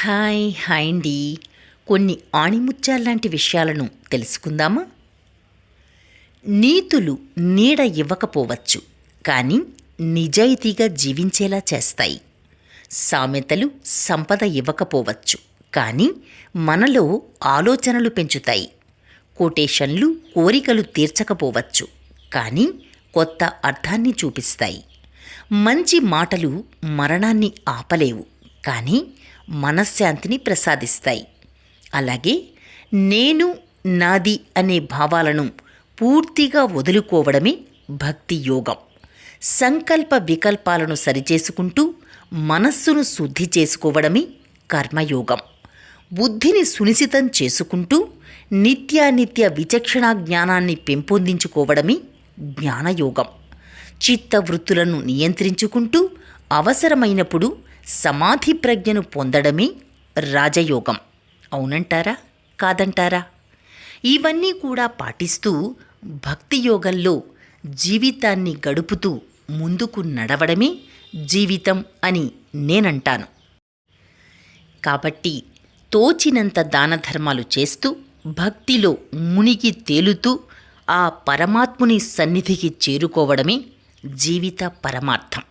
Hi hi అండి. కొన్ని ఆణిముత్యాల్లాంటి విషయాలను తెలుసుకుందామా? నీతులు నీడ ఇవ్వకపోవచ్చు కానీ నిజాయితీగా జీవించేలా చేస్తాయి. సామెతలు సంపద ఇవ్వకపోవచ్చు కానీ మనలో ఆలోచనలు పెంచుతాయి. కోటేషన్లు కోరికలు తీర్చకపోవచ్చు కానీ కొత్త అర్థాన్ని చూపిస్తాయి. మంచి మాటలు మరణాన్ని ఆపలేవు కానీ మనశ్శాంతిని ప్రసాదిస్తాయి. అలాగే నేను నాది అనే భావాలను పూర్తిగా వదులుకోవడమే భక్తి యోగం. సంకల్ప వికల్పాలను సరిచేసుకుంటూ మనస్సును శుద్ధి చేసుకోవడమే కర్మయోగం. బుద్ధిని సునిశితం చేసుకుంటూ నిత్యానిత్య విచక్షణ జ్ఞానాన్ని పెంపొందించుకోవడమే జ్ఞానయోగం. చిత్తవృత్తులను నియంత్రించుకుంటూ అవసరమైనప్పుడు సమాధి ప్రజ్ఞను పొందడమే రాజయోగం. అవునంటారా? కాదంటారా? ఇవన్నీ కూడా పాటిస్తూ భక్తి యోగంలో జీవితాన్ని గడుపుతూ ముందుకు నడవడమే జీవితం అని నేనంటాను. కాబట్టి తోచినంత దానధర్మాలు చేస్తూ భక్తిలో మునిగి తేలుతూ ఆ పరమాత్ముని సన్నిధికి చేరుకోవడమే జీవిత పరమార్థం.